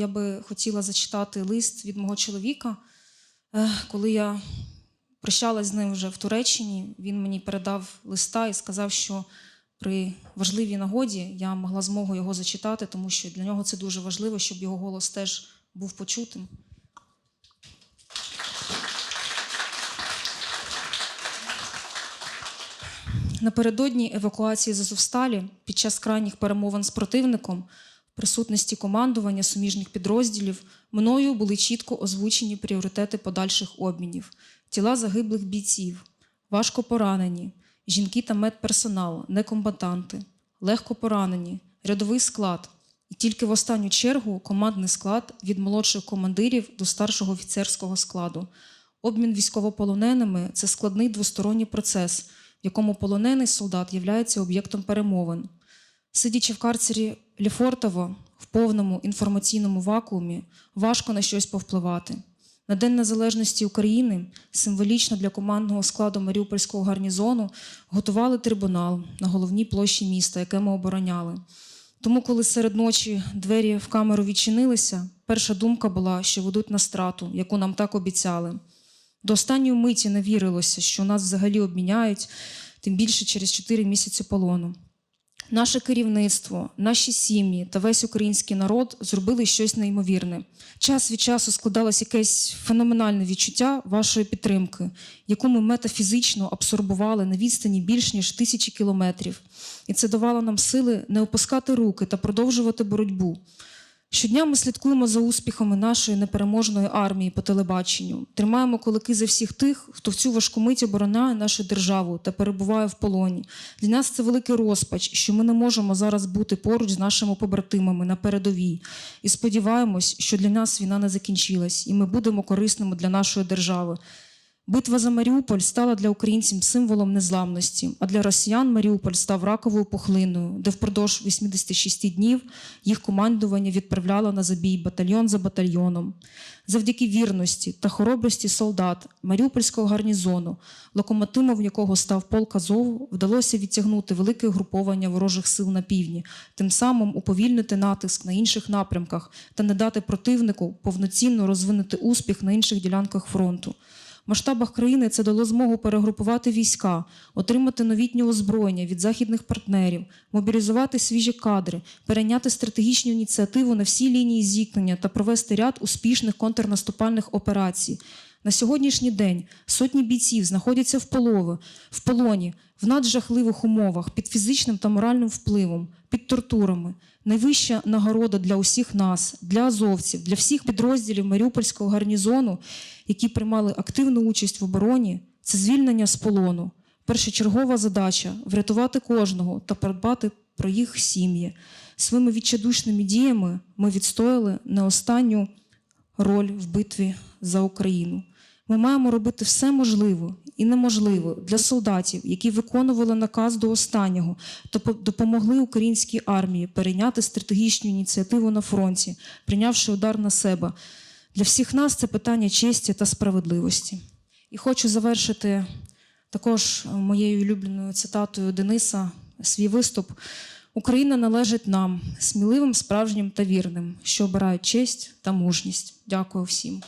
я би хотіла зачитати лист від мого чоловіка. Е, Коли я прощалась з ним вже в Туреччині, він мені передав листа і сказав, що при важливій нагоді я могла змогу його зачитати, тому що для нього це дуже важливо, щоб його голос теж був почутим. Напередодні евакуації з Азовсталі під час крайніх перемовин з противником присутності командування суміжних підрозділів мною були чітко озвучені пріоритети подальших обмінів: тіла загиблих бійців, важко поранені, жінки та медперсонал, некомбатанти, легко поранені, рядовий склад. І тільки в останню чергу командний склад від молодших командирів до старшого офіцерського складу. Обмін військовополоненими це складний двосторонній процес, в якому полонений солдат є об'єктом перемовин. Сидячи в карцері Ліфортово в повному інформаційному вакуумі, важко на щось повпливати. На День Незалежності України символічно для командного складу Маріупольського гарнізону готували трибунал на головній площі міста, яке ми обороняли. Тому, коли серед ночі двері в камеру відчинилися, перша думка була, що ведуть на страту, яку нам так обіцяли. До останньої миті не вірилося, що нас взагалі обміняють, тим більше через 4 місяці полону. Наше керівництво, наші сім'ї та весь український народ зробили щось неймовірне. Час від часу складалось якесь феноменальне відчуття вашої підтримки, яку ми метафізично абсорбували на відстані більш ніж тисячі кілометрів. І це давало нам сили не опускати руки та продовжувати боротьбу. Щодня ми слідкуємо за успіхами нашої непереможної армії по телебаченню, тримаємо кулаки за всіх тих, хто в цю важку мить обороняє нашу державу та перебуває в полоні. Для нас це великий розпач, що ми не можемо зараз бути поруч з нашими побратимами на передовій. І сподіваємось, що для нас війна не закінчилась, і ми будемо корисними для нашої держави. Битва за Маріуполь стала для українців символом незламності, а для росіян Маріуполь став раковою пухлиною, де впродовж 86 днів їх командування відправляло на забій батальйон за батальйоном. Завдяки вірності та хоробрості солдат Маріупольського гарнізону, локомотивом якого став полк Азову, вдалося відтягнути велике угруповання ворожих сил на півдні, тим самим уповільнити натиск на інших напрямках та не дати противнику повноцінно розвинути успіх на інших ділянках фронту. Масштабах країни це дало змогу перегрупувати війська, отримати новітнє озброєння від західних партнерів, мобілізувати свіжі кадри, перейняти стратегічну ініціативу на всій лінії зіткнення та провести ряд успішних контрнаступальних операцій. На сьогоднішній день сотні бійців знаходяться в полови, в полоні в наджахливих умовах під фізичним та моральним впливом, під тортурами. Найвища нагорода для усіх нас, для азовців, для всіх підрозділів Маріупольського гарнізону, які приймали активну участь в обороні, це звільнення з полону. Першочергова задача врятувати кожного та подбати про їх сім'ї. Своїми відчайдушними діями ми відстояли не останню роль в битві за Україну. Ми маємо робити все можливе і неможливе для солдатів, які виконували наказ до останнього та допомогли українській армії перейняти стратегічну ініціативу на фронті, прийнявши удар на себе. Для всіх нас це питання честі та справедливості. І хочу завершити також моєю улюбленою цитатою Дениса свій виступ. Україна належить нам, сміливим, справжнім та вірним, що обирають честь та мужність. Дякую всім.